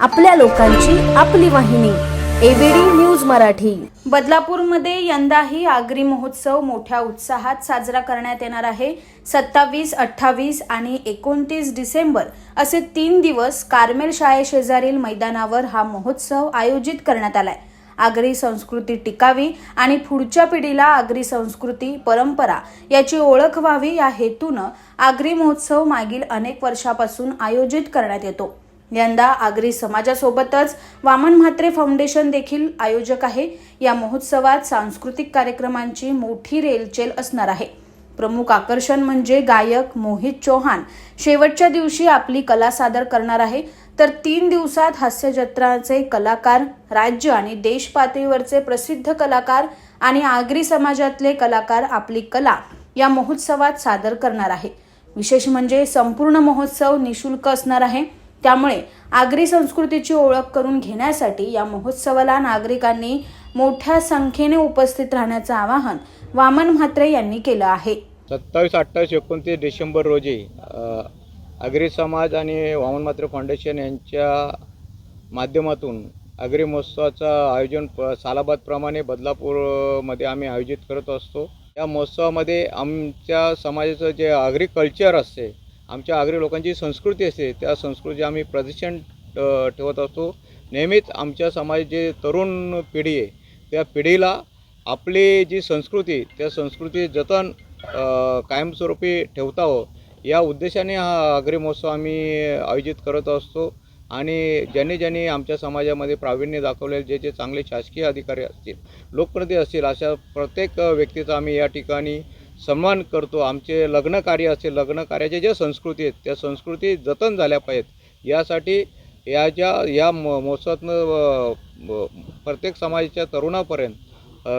आपल्या लोकांची आपली वाहिनी एबीडी न्यूज मराठी. बदलापूरमध्ये यंदाही आगरी महोत्सव मोठ्या उत्साहात साजरा करण्यात येणार आहे. सत्तावीस अठ्ठावीस आणि एकोणतीस डिसेंबर असे तीन दिवस कार्मेल शाळेशेजारील मैदानावर हा महोत्सव आयोजित करण्यात आलाय. आगरी संस्कृती टिकावी आणि पुढच्या पिढीला आगरी संस्कृती परंपरा याची ओळख व्हावी या हेतूनं आगरी महोत्सव मागील अनेक वर्षापासून आयोजित करण्यात येतो. यंदा आगरी समाजासोबतच वामन म्हात्रे फाउंडेशन देखील आयोजक आहे. या महोत्सवात सांस्कृतिक कार्यक्रमांची मोठी रेलचेल असणार आहे. प्रमुख आकर्षण म्हणजे गायक मोहित चौहान. शेवटच्या दिवशी आपली कला सादर करणार आहे. तर तीन दिवसात हास्यजत्राचे कलाकार राज्य आणि देश पातळीवरचे प्रसिद्ध कलाकार आणि आगरी समाजातले कलाकार आपली कला या महोत्सवात सादर करणार आहे. विशेष म्हणजे संपूर्ण महोत्सव निशुल्क असणार आहे. त्यामुळे आगरी संस्कृतीची ओळख करून घेण्यासाठी या महोत्सवाला नागरिकांनी मोठ्या संख्येने उपस्थित राहण्याचं आवाहन वामन म्हात्रे यांनी केलं आहे. सत्तावीस अठ्ठावीस एकोणतीस डिसेंबर रोजी आगरी समाज आणि वामन मात्र फाउंडेशन यांच्या माध्यमातून आगरी महोत्सवाचं आयोजन प सालाबादप्रमाणे बदलापूरमध्ये आम्ही आयोजित करत असतो. या महोत्सवामध्ये आमच्या समाजाचं जे आगरी कल्चर असते आमच्या आगरी लोकांची संस्कृती असते त्या संस्कृती आम्ही प्रदर्शन ठेवत असतो. नेहमीच आमच्या समाज जे तरुण पिढी आहे त्या पिढीला आपली जी संस्कृती त्या संस्कृती जतन कायमस्वरूपी ठेवतावं हो, या उद्देशाने हा आगरी महोत्सव आम्ही आयोजित करत असतो. आणि ज्यांनी ज्यांनी आमच्या समाजामध्ये प्रावीण्य दाखवलेले जे जे चांगले शासकीय अधिकारी असतील लोकप्रतिनिधी असतील अशा प्रत्येक व्यक्तीचा आम्ही या ठिकाणी सन्मान करतो. आमचे लग्नकार्य असे लग्नकार्याचे लग्न कार्याच्या ज्या संस्कृती आहेत त्या संस्कृती जतन झाल्या पाहिजेत. यासाठी या ज्या या म महोत्सवातनं प्रत्येक समाजाच्या तरुणापर्यंत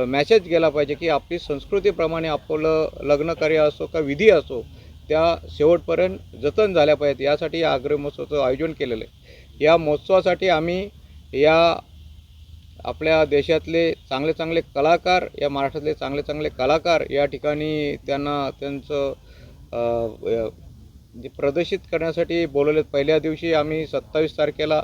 मॅसेज गेला पाहिजे की आपली संस्कृतीप्रमाणे आपलं लग्नकार्य असो का विधी असो त्या शेवटपर्यंत जतन झाल्या पाहिजेत. यासाठी या आग्रह महोत्सवाचं आयोजन केलेलं आहे. या महोत्सवासाठी आम्ही या आपल्या देशातले चांगले चांगले कलाकार या महाराष्ट्रातले चांगले चांगले कलाकार या ठिकाणी त्यांना त्यांचं जे प्रदर्शित करण्यासाठी बोलवलेत. पहिल्या दिवशी आम्ही सत्तावीस तारखेला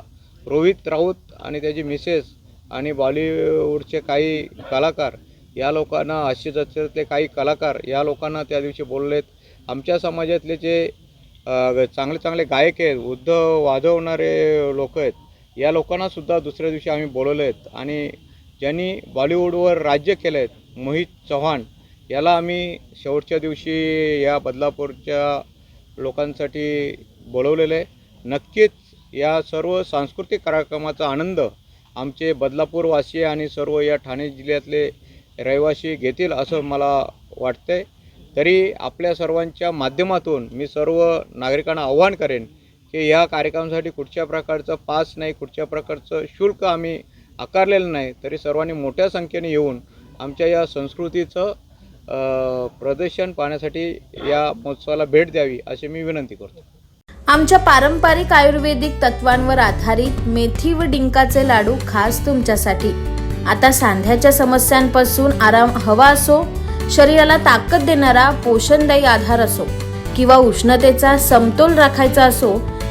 रोहित राऊत आणि त्याची मिसेस आणि बॉलिवूडचे काही कलाकार या लोकांना हास्यजत्रेतले काही कलाकार या लोकांना त्या दिवशी बोललेत आमच्या समाजातले जे चांगले चांगले गायक आहेत वृद्ध वाजवणारे लोक आहेत या लोकांनासुद्धा दुसऱ्या दिवशी आम्ही बोलवले आहेत आणि ज्यांनी बॉलिवूडवर राज्य केलं आहेत मोहित चव्हाण याला आम्ही शेवटच्या दिवशी या बदलापूरच्या लोकांसाठी बोलवलेलं आहे नक्कीच या सर्व सांस्कृतिक कार्यक्रमाचा आनंद आमचे बदलापूरवासी आणि सर्व या ठाणे जिल्ह्यातले रहिवासी घेतील असं मला वाटतंय. तरी आपल्या सर्वांच्या माध्यमातून मी सर्व नागरिकांना आव्हान करेन की या कार्यक्रमासाठी कुठच्या प्रकारचं पास नाही कुठच्या प्रकारचं शुल्क आम्ही आकारलेलं नाही तरी सर्वांनी मोठ्या संख्येने येऊन आमच्या या संस्कृतीचं प्रदर्शन पाहण्यासाठी या महोत्सवाला भेट द्यावी अशी मी विनंती करतो. आमच्या पारंपरिक आयुर्वेदिक तत्वांवर आधारित मेथी व डिंकाचे लाडू खास तुमच्यासाठी. आता सांध्याच्या समस्यांपासून आराम हवा असो शरीराला ताकद देणारा पोषणदायी आधार असो किंवा उष्णतेचा समतोल राखायचा असो